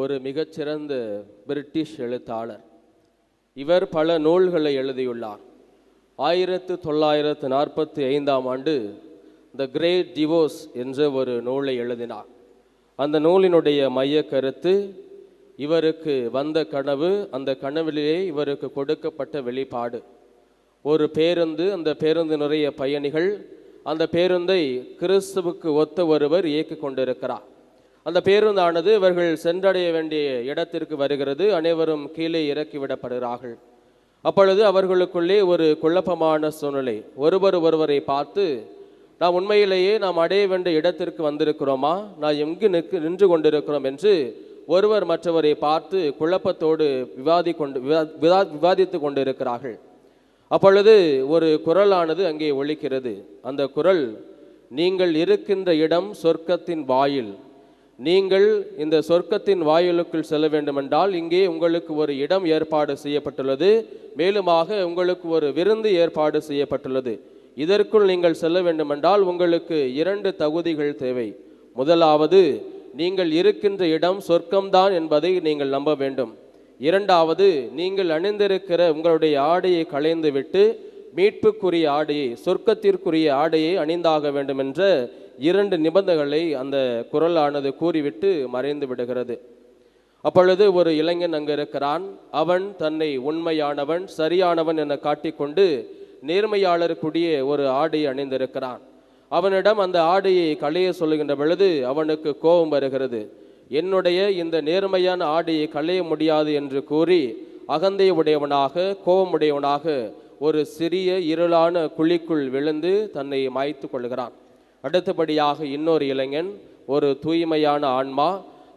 ஒரு மிகச்சிறந்த பிரிட்டிஷ் எழுத்தாளர். இவர் பல நூல்களை எழுதியுள்ளார். ஆயிரத்து தொள்ளாயிரத்து நாற்பத்தி ஐந்தாம் ஆண்டு த கிரேட் டிவோர்ஸ் என்ற ஒரு நூலை எழுதினார். அந்த நூலினுடைய மைய கருத்து இவருக்கு வந்த கனவு அந்த கனவிலேயே இவருக்கு கொடுக்கப்பட்ட வெளிப்பாடு. ஒரு பேருந்து அந்த பேருந்து நிறைய பயணிகள் அந்த பேருந்தை கிறிஸ்துவுக்கு ஒத்த ஒருவர் இயக்கிக் கொண்டிருக்கிறார். அந்த பேருந்தானது இவர்கள் சென்றடைய வேண்டிய இடத்திற்கு வருகிறது. அனைவரும் கீழே இறக்கிவிடப்படுகிறார்கள் அப்பொழுது அவர்களுக்குள்ளே ஒரு குழப்பமான சூழ்நிலை. ஒருவர் ஒருவரை பார்த்து நாம் உண்மையிலேயே நாம் அடைய வேண்டிய இடத்திற்கு வந்திருக்கிறோமா? நான் எங்கு நிற்கு நின்று கொண்டிருக்கிறோம்? என்று ஒருவர் மற்றவரை பார்த்து குழப்பத்தோடு விவாதி கொண்டு விவா- விவாதித்து கொண்டிருக்கிறார்கள். அப்பொழுது ஒரு குரலானது அங்கே ஒழிக்கிறது அந்த குரல் நீங்கள் இருக்கின்ற இடம் சொர்க்கத்தின் வாயில். நீங்கள் இந்த சொர்க்கத்தின் வாயிலுக்குள் செல்ல வேண்டுமென்றால் இங்கே உங்களுக்கு ஒரு இடம் ஏற்பாடு செய்யப்பட்டுள்ளது. மேலுமாக உங்களுக்கு ஒரு விருந்து ஏற்பாடு செய்யப்பட்டுள்ளது. இதற்குள் நீங்கள் செல்ல வேண்டுமென்றால் உங்களுக்கு இரண்டு தகுதிகள் தேவை. முதலாவது நீங்கள் இருக்கின்ற இடம் சொர்க்கம்தான் என்பதை நீங்கள் நம்ப வேண்டும். இரண்டாவது நீங்கள் அணிந்திருக்கிற உங்களுடைய ஆடையை களைந்துவிட்டு மீட்புக்குரிய ஆடையை சொர்க்கத்திற்குரிய ஆடையை அணிந்தாக வேண்டும் என்ற இரண்டு நிபந்தனைகளை அந்த குரலானது கூறிவிட்டு மறைந்து விடுகிறது. அப்பொழுது ஒரு இளைஞன் அங்கு இருக்கிறான் அவன் தன்னை உண்மையானவன் சரியானவன் என காட்டிக்கொண்டு நேர்மையாளருக்குரிய ஒரு ஆடை அணிந்திருக்கிறான். அவனிடம் அந்த ஆடையை களைய சொல்லுகின்ற பொழுது அவனுக்கு கோபம் வருகிறது. என்னுடைய இந்த நேர்மையான ஆடையை களைய முடியாது என்று கூறி அகந்தை உடையவனாக கோபமுடையவனாக ஒரு சிறிய இருளான குழிக்குள் விழுந்து தன்னை மாய்த்து கொள்கிறான் அடுத்தபடியாக இன்னொரு இளைஞன் ஒரு தூய்மையான ஆன்மா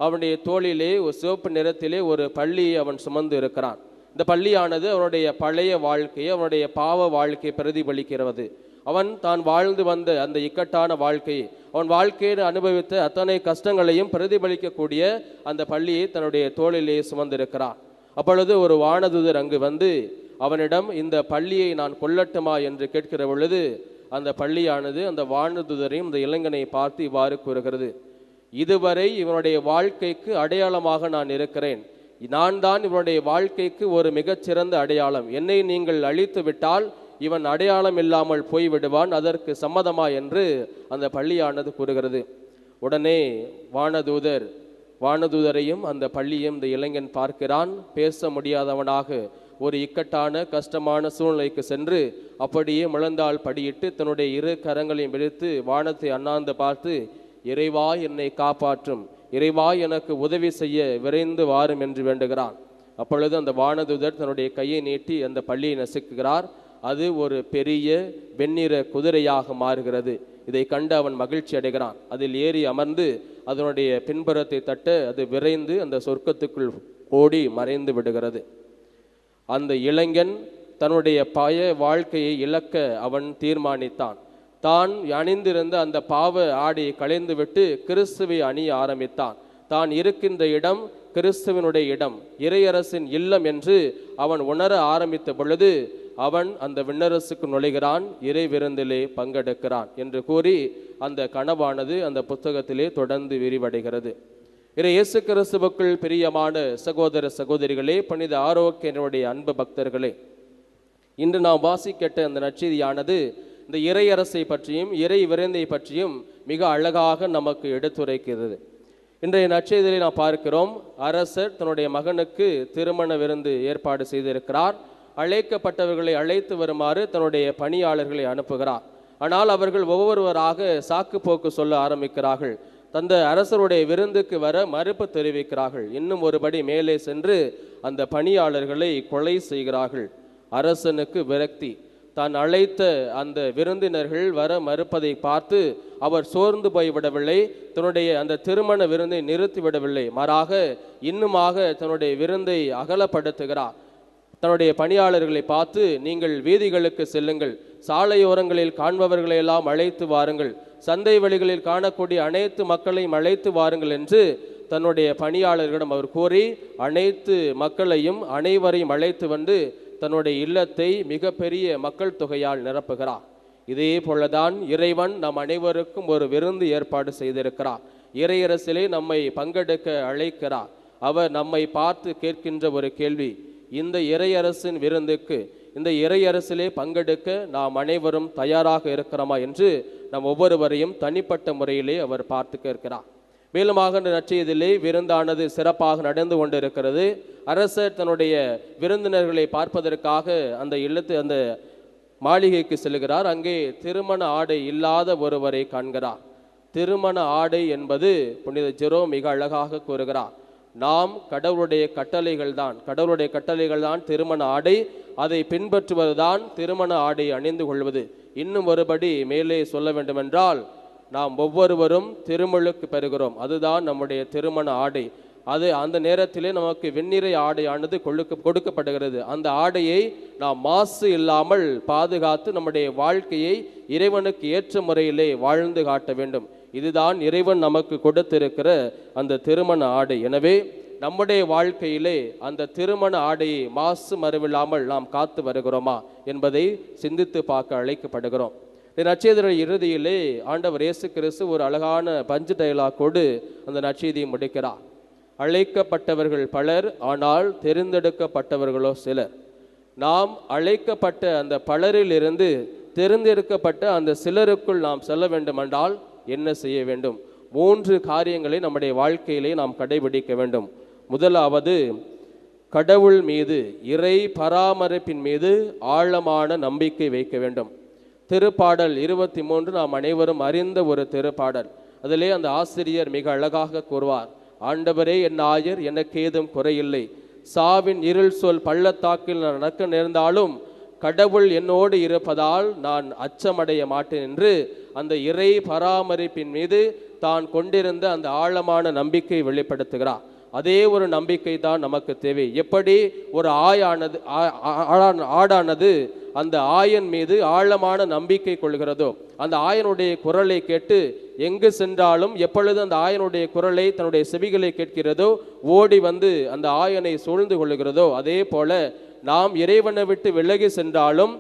அவனுடைய தோளிலே ஒரு சிவப்பு நிறத்திலே ஒரு பள்ளியை அவன் சுமந்து இருக்கிறான். இந்த பள்ளியானது அவனுடைய பழைய வாழ்க்கையை அவனுடைய பாவ வாழ்க்கையை பிரதிபலிக்கிறது. அவன் தான் வாழ்ந்து வந்த அந்த இக்கட்டான வாழ்க்கையை அவன் வாழ்க்கையில் அனுபவித்த அத்தனை கஷ்டங்களையும் பிரதிபலிக்கக்கூடிய அந்த பள்ளியை தன்னுடைய தோளிலே சுமந்திருக்கிறான். அப்பொழுது ஒரு வானதுதர் அங்கு வந்து அவனிடம் இந்த பள்ளியை நான் கொல்லட்டுமா? என்று கேட்கிற பொழுது அந்த பள்ளியானது அந்த வானதுதரையும் இந்த இளைஞனை பார்த்து இவ்வாறு கூறுகிறது இதுவரை இவனுடைய வாழ்க்கைக்கு அடையாளமாக நான் இருக்கிறேன். நான் தான் இவனுடைய வாழ்க்கைக்கு ஒரு மிகச்சிறந்த அடையாளம். என்னை நீங்கள் அழித்து விட்டால் இவன் அடையாளம் இல்லாமல் போய்விடுவான். அதற்கு சம்மதமா? என்று அந்த பள்ளியானது கூறுகிறது. உடனே வானதூதர் வானதூதரையும் அந்த பள்ளியும் இந்த இளைஞன் பார்க்கிறான். பேச முடியாதவனாக ஒரு இக்கட்டான கஷ்டமான சூழ்நிலைக்கு சென்று அப்படியே முழந்தால் படியிட்டு தன்னுடைய இரு கரங்களையும் விழுத்து வானத்தை அண்ணாந்து பார்த்து இறைவா என்னை காப்பாற்றும். இறைவா எனக்கு உதவி செய்ய விரைந்து வாரும் என்று வேண்டுகிறான். அப்பொழுது அந்த வானதுதர் தன்னுடைய கையை நீட்டி அந்த பள்ளியை நசுக்குகிறார். அது ஒரு பெரிய வெண்ணிற குதிரையாக மாறுகிறது. இதை கண்டு அவன் மகிழ்ச்சி அடைகிறான். அதில் ஏறி அமர்ந்து அதனுடைய பின்புறத்தை தட்ட அது விரைந்து அந்த சொர்க்கத்துக்குள் ஓடி மறைந்து விடுகிறது. அந்த இளைஞன் தன்னுடைய பய வாழ்க்கையை இழக்க அவன் தீர்மானித்தான். தான் அணிந்திருந்த அந்த பாவ ஆடையை களைந்துவிட்டு கிறிஸ்துவை அணிய ஆரம்பித்தான். தான் இருக்கின்ற இடம் கிறிஸ்துவனுடைய இடம் இறையரசின் இல்லம் என்று அவன் உணர ஆரம்பித்த பொழுது அவன் அந்த விண்ணரசுக்கு நுழைகிறான் இறை விருந்திலே பங்கெடுக்கிறான் என்று கூறி அந்த கனவானது அந்த புத்தகத்திலே தொடர்ந்து விரிவடைகிறது. இறை இயேசு கிறிஸ்துவுக்குள் பிரியமான சகோதர சகோதரிகளே புனித ஆரோக்கியனுடைய அன்பு பக்தர்களே இன்று நாம் வாசிக்கட்ட அந்த நற்செய்தியானது இந்த இறையரசை பற்றியும் இறை விரைந்தை பற்றியும் மிக அழகாக நமக்கு எடுத்துரைக்கிறது. இன்றைய நற்செய்தியை நாம் பார்க்கிறோம் அரசர் தன்னுடைய மகனுக்கு திருமண விருந்து ஏற்பாடு செய்திருக்கிறார். அழைக்கப்பட்டவர்களை அழைத்து வருமாறு தன்னுடைய பணியாளர்களை அனுப்புகிறார். ஆனால் அவர்கள் ஒவ்வொருவராக சாக்கு போக்கு சொல்ல ஆரம்பிக்கிறார்கள். தந்த அரசருடைய விருந்துக்கு வர மறுப்பு தெரிவிக்கிறார்கள். இன்னும் ஒருபடி மேலே சென்று அந்த பணியாளர்களை கொலை செய்கிறார்கள். அரசனுக்கு விரக்தி. தான் அழைத்த அந்த விருந்தினர்கள் வர மறுப்பதை பார்த்து அவர் சோர்ந்து போய்விடவில்லை. தன்னுடைய அந்த திருமண விருந்தை நிறுத்திவிடவில்லை. மாறாக இன்னுமாக தன்னுடைய விருந்தை அகலப்படுத்துகிறார். தன்னுடைய பணியாளர்களை பார்த்து நீங்கள் வீதிகளுக்கு செல்லுங்கள். சாலையோரங்களில் காண்பவர்களையெல்லாம் அழைத்து வாருங்கள். சந்தை வழிகளில் காணக்கூடிய அனைத்து மக்களையும் அழைத்து வாருங்கள் என்று தன்னுடைய பணியாளர்களிடம் அவர் கூறி அனைத்து மக்களையும் அனைவரையும் அழைத்து வந்து தன்னுடைய இல்லத்தை மிகப்பெரிய மக்கள் தொகையால் நிரப்புகிறார். இதே போலதான் இறைவன் நம் அனைவருக்கும் ஒரு விருந்து ஏற்பாடு செய்திருக்கிறார். இறையரசிலே நம்மை பங்கெடுக்க அழைக்கிறார். அவர் நம்மை பார்த்து கேட்கின்ற ஒரு கேள்வி இந்த இறையரசின் விருந்துக்கு இந்த இறையரசிலே பங்கெடுக்க நாம் அனைவரும் தயாராக இருக்கிறோமா என்று நம் ஒவ்வொருவரையும் தனிப்பட்ட முறையிலே அவர் பார்த்து கேட்கிறார். மேலுமாக இந்த நற்செய்தியிலே விருந்தானது சிறப்பாக நடந்து கொண்டிருக்கிறது. அரசர் தன்னுடைய விருந்தினர்களை பார்ப்பதற்காக அந்த இல்லத்து அந்த மாளிகைக்கு செல்கிறார். அங்கே திருமண ஆடை இல்லாத ஒருவரை காண்கிறார். திருமண ஆடை என்பது புனித ஜெரோ மிக அழகாக கூறுகிறார். நாம் கடவுளுடைய கட்டளைகள் தான் கடவுளுடைய கட்டளைகள் தான் திருமண ஆடை அதை பின்பற்றுவதுதான் திருமண ஆடை அணிந்து கொள்வது. இன்னும் ஒருபடி மேலே சொல்ல வேண்டுமென்றால் நாம் ஒவ்வொருவரும் திருமலுக்கு பெறுகிறோம். அதுதான் நம்முடைய திருமண ஆடை. அது அந்த நேரத்திலே நமக்கு வெண்ணிறை ஆடையானது கொழுக்க கொடுக்கப்படுகிறது. அந்த ஆடையை நாம் மாசு இல்லாமல் பாதுகாத்து நம்முடைய வாழ்க்கையை இறைவனுக்கு ஏற்ற முறையிலே வாழ்ந்து காட்ட வேண்டும். இதுதான் இறைவன் நமக்கு கொடுத்திருக்கிற அந்த திருமண ஆடை. எனவே நம்முடைய வாழ்க்கையிலே அந்த திருமண ஆடையை மாசு மறுவில்லாமல் நாம் காத்து வருகிறோமா என்பதை சிந்தித்து பார்க்க அழைக்கப்படுகிறோம். இந்த இறுதியிலே ஆண்டவர் இயேசு கிறிஸ்து ஒரு அழகான பஞ்சு டைலாக்கோடு அந்த நற்செய்தியை முடிக்கிறார். அழைக்கப்பட்டவர்கள் பலர் ஆனால் தெரிந்தெடுக்கப்பட்டவர்களோ சிலர். நாம் அழைக்கப்பட்ட அந்த பலரிலிருந்து தேர்ந்தெடுக்கப்பட்ட அந்த சிலருக்குள் நாம் செல்ல வேண்டுமென்றால் என்ன செய்ய வேண்டும்? மூன்று காரியங்களை நம்முடைய வாழ்க்கையிலே நாம் கடைபிடிக்க வேண்டும். முதலாவது கடவுள் மீது இறை பராமரிப்பின் மீது ஆழமான நம்பிக்கை வைக்க வேண்டும். திருப்பாடல் இருபத்தி மூன்று நாம் அனைவரும் அறிந்த ஒரு திருப்பாடல். அதிலே அந்த ஆசிரியர் மிக அழகாக கூறுவார் ஆண்டவரே என் ஆயர் எனக்கு ஏதும் குறையில்லை. சாவின் இருள் சொல் பள்ளத்தாக்கில் நான் நடக்க நேர்ந்தாலும் கடவுள் என்னோடு இருப்பதால் நான் அச்சமடைய மாட்டேன் என்று அந்த இறை பராமரிப்பின் மீது தான் கொண்டிருந்த அந்த ஆழமான நம்பிக்கை வெளிப்படுத்துகிறார். அதே ஒரு நம்பிக்கை தான் நமக்கு தேவை. எப்படி ஒரு ஆயானது ஆ- ஆடான- ஆடானது அந்த ஆயன் மீது ஆழமான நம்பிக்கை கொள்கிறதோ அந்த ஆயனுடைய குரலை கேட்டு எங்கு சென்றாலும் எப்பொழுது அந்த ஆயனுடைய குரலை தன்னுடைய செவிகளை கேட்கிறதோ ஓடி வந்து அந்த ஆயனை சூழ்ந்து கொள்ளுகிறதோ அதே போல நாம் இறைவனை விட்டு விலகி சென்றாலும்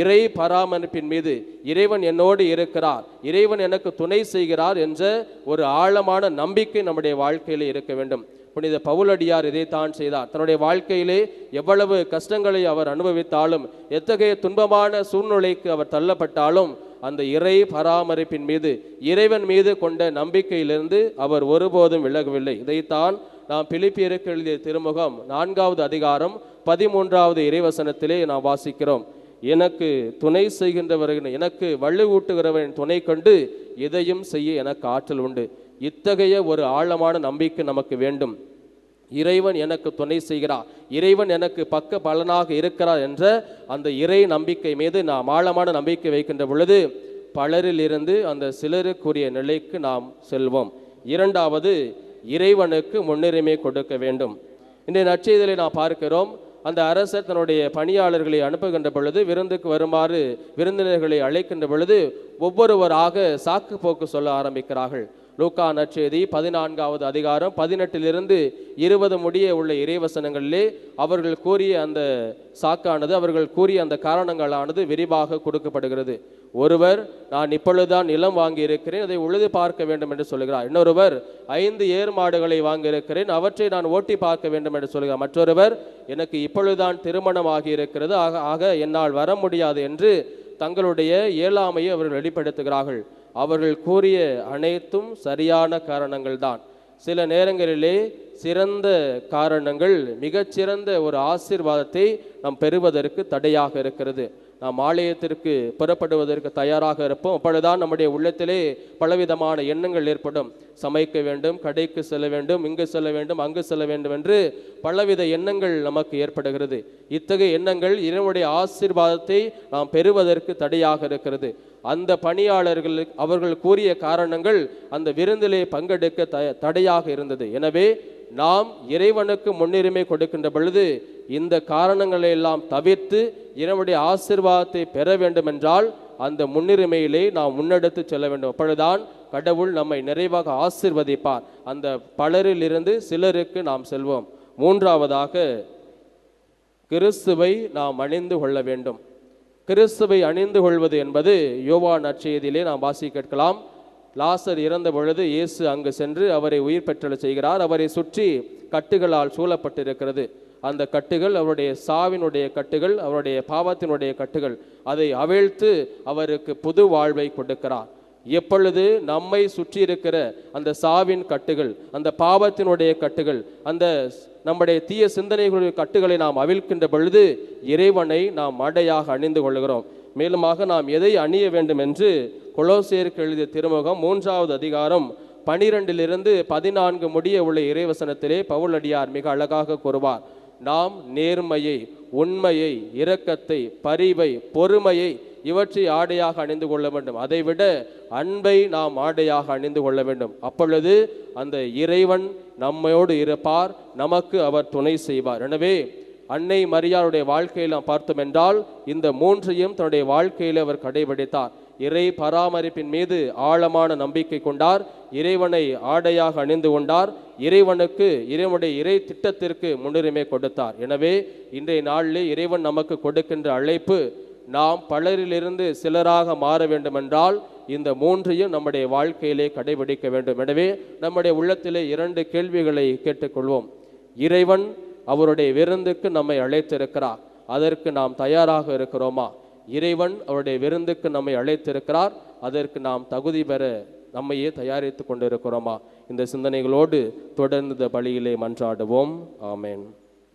இறை பராமரிப்பின் மீது இறைவன் என்னோடு இருக்கிறார் இறைவன் எனக்கு துணை செய்கிறார் என்ற ஒரு ஆழமான நம்பிக்கை நம்முடைய வாழ்க்கையில் இருக்க வேண்டும். புனித பவுலடியார் இதைத்தான் செய்தார். தன்னுடைய வாழ்க்கையிலே எவ்வளவு கஷ்டங்களை அவர் அனுபவித்தாலும் எத்தகைய துன்பமான சூழ்நிலைக்கு அவர் தள்ளப்பட்டாலும் அந்த இறை பராமரிப்பின் மீது இறைவன் மீது கொண்ட நம்பிக்கையிலிருந்து அவர் ஒருபோதும் விலகவில்லை. இதைத்தான் நாம் பிலிப்பியருக்கு எழுதிய திருமுகம் நான்காவது அதிகாரம் பதிமூன்றாவது இறைவசனத்திலே நாம் வாசிக்கிறோம். எனக்கு துணை செய்கின்றவர்கள் எனக்கு வலுவூட்டுகிறவன் துணை கண்டு எதையும் செய்ய எனக்கு ஆற்றல் உண்டு. இத்தகைய ஒரு ஆழமான நம்பிக்கை நமக்கு வேண்டும். இறைவன் எனக்கு துணை செய்கிறார். இறைவன் எனக்கு பக்க பலனாக இருக்கிறார் என்ற அந்த இறை நம்பிக்கை மீது நாம் ஆழமான நம்பிக்கை வைக்கின்ற பொழுது பலரிலிருந்து அந்த சிலருக்குரிய நிலைக்கு நாம் செல்வோம். இரண்டாவது இறைவனுக்கு முன்னுரிமை கொடுக்க வேண்டும். இன்றைய நற்செய்தியிலே நாம் பார்க்கிறோம். அந்த அரசர் தன்னுடைய பணியாளர்களை அனுப்புகின்ற பொழுது விருந்துக்கு வருமாறு விருந்தினர்களை அழைக்கின்ற பொழுது ஒவ்வொருவராக சாக்கு போக்கு சொல்ல ஆரம்பிக்கிறார்கள். லூக்கா நற்செய்தி பதினான்காவது அதிகாரம் பதினெட்டிலிருந்து இருபது முடிய உள்ள இறைவசனங்களிலே அவர்கள் கூறிய அந்த சாக்கானது அவர்கள் கூறிய அந்த காரணங்களானது விரிவாக கொடுக்கப்படுகிறது. ஒருவர் நான் இப்பொழுதுதான் நிலம் வாங்கியிருக்கிறேன் அதை உழுது பார்க்க வேண்டும் என்று சொல்கிறார். இன்னொருவர் ஐந்து ஏர் மாடுகளை வாங்கியிருக்கிறேன் அவற்றை நான் ஓட்டி பார்க்க வேண்டும் என்று சொல்கிறார். மற்றொருவர் எனக்கு இப்பொழுதுதான் திருமணம் இருக்கிறது ஆக ஆக என்னால் வர முடியாது என்று தங்களுடைய இயலாமையை அவர்கள் வெளிப்படுத்துகிறார்கள். அவர்கள் கூறிய அனைத்தும் சரியான காரணங்கள் தான் சில நேரங்களிலே சிறந்த காரணங்கள் மிகச்சிறந்த ஒரு ஆசிர்வாதத்தை நாம் பெறுவதற்கு தடையாக இருக்கிறது. நாம் ஆலயத்திற்கு புறப்படுவதற்கு தயாராக இருப்போம். அப்பொழுதுதான் நம்முடைய உள்ளத்திலே பலவிதமான எண்ணங்கள் ஏற்படும். சமைக்க வேண்டும் கடைக்கு செல்ல வேண்டும் இங்கு செல்ல வேண்டும் அங்கு செல்ல வேண்டும் என்று பலவித எண்ணங்கள் நமக்கு ஏற்படுகிறது. இத்தகைய எண்ணங்கள் இறைவனுடைய ஆசீர்வாதத்தை நாம் பெறுவதற்கு தடையாக இருக்கிறது. அந்த பணியாளர்கள் அவர்கள் கூறிய காரணங்கள் அந்த விருந்திலே பங்கெடுக்க த- தடையாக இருந்தது. எனவே நாம் இறைவனுக்கு முன்னுரிமை கொடுக்கின்ற பொழுது இந்த காரணங்களை எல்லாம் தவிர்த்து இறைவனுடைய ஆசிர்வாதத்தை பெற வேண்டுமென்றால் அந்த முன்னுரிமையிலே நாம் முன்னெடுத்து செல்ல வேண்டும். அப்பொழுதுதான் கடவுள் நம்மை நிறைவாக ஆசிர்வதிப்பார். அந்த பலரிலிருந்து சிலருக்கு நாம் செல்வோம். மூன்றாவதாக கிறிஸ்துவை நாம் அணிந்து கொள்ள வேண்டும். கிறிஸ்துவை அணிந்து கொள்வது என்பது யோவா நற்செய்தியிலே நாம் வாசி கேட்கலாம். லாசர் இறந்த பொழுது இயேசு அங்கு சென்று அவரை உயிர் பெற்றெழச் செய்கிறார். அவரை சுற்றி கட்டுகளால் சூழப்பட்டிருக்கிறது. அந்த கட்டுகள் அவருடைய சாவினுடைய கட்டுகள் அவருடைய பாவத்தினுடைய கட்டுகள். அதை அவிழ்த்து அவருக்கு புது வாழ்வை கொடுக்கிறார். எப்பொழுது நம்மை சுற்றி இருக்கிற அந்த சாவின் கட்டுகள் அந்த பாவத்தினுடைய கட்டுகள் அந்த நம்முடைய தீய சிந்தனைகளுடைய கட்டுகளை நாம் அவிழ்க்கின்ற பொழுது இறைவனை நாம் மடையாக அணிந்து கொள்கிறோம். மேலுமாக நாம் எதை அணிய வேண்டும் என்று கொலோசியருக்கு எழுதிய திருமுகம் மூன்றாவது அதிகாரம் பனிரெண்டிலிருந்து பதினான்கு முடிய உள்ள இறைவசனத்திலே பவுலடியார் மிக அழகாக கூறுவார் நாம் நேர்மையை உண்மையை இரக்கத்தை பரிவை பொறுமையை இவற்றை ஆடையாக அணிந்து கொள்ள வேண்டும். அதைவிட அன்பை நாம் ஆடையாக அணிந்து கொள்ள வேண்டும். அப்பொழுது அந்த இறைவன் நம்மோடு இருப்பார். நமக்கு அவர் துணை செய்வார். எனவே அன்னை மரியாளுடைய வாழ்க்கையில் நாம் பார்த்தோம் என்றால் இந்த மூன்றையும் தன்னுடைய வாழ்க்கையில் அவர் கடைபிடித்தார். இறை பராமரிப்பின் மீது ஆழமான நம்பிக்கை கொண்டார். இறைவனை ஆடையாக அணிந்து கொண்டார். இறைவனுக்கு இறைவனுடைய இறை திட்டத்திற்கு முன்னுரிமை கொடுத்தார். எனவே இன்றைய நாளிலே இறைவன் நமக்கு கொடுக்கின்ற அழைப்பு நாம் பலரிலிருந்து சிலராக மாற வேண்டுமென்றால் இந்த மூன்றையும் நம்முடைய வாழ்க்கையிலே கடைபிடிக்க வேண்டும். எனவே நம்முடைய உள்ளத்திலே இரண்டு கேள்விகளை கேட்டுக்கொள்வோம். இறைவன் அவருடைய விருந்துக்கு நம்மை அழைத்திருக்கிறார். அதற்கு நாம் தயாராக இருக்கிறோமா? இறைவன் அவருடைய விருந்துக்கு நம்மை அழைத்திருக்கிறார். அதற்கு நாம் தகுதி பெற நம்மையே தயாரித்து கொண்டிருக்கிறோமா? இந்த சிந்தனைகளோடு தொடர்ந்து பலியிலே மன்றாடுவோம். ஆமேன்.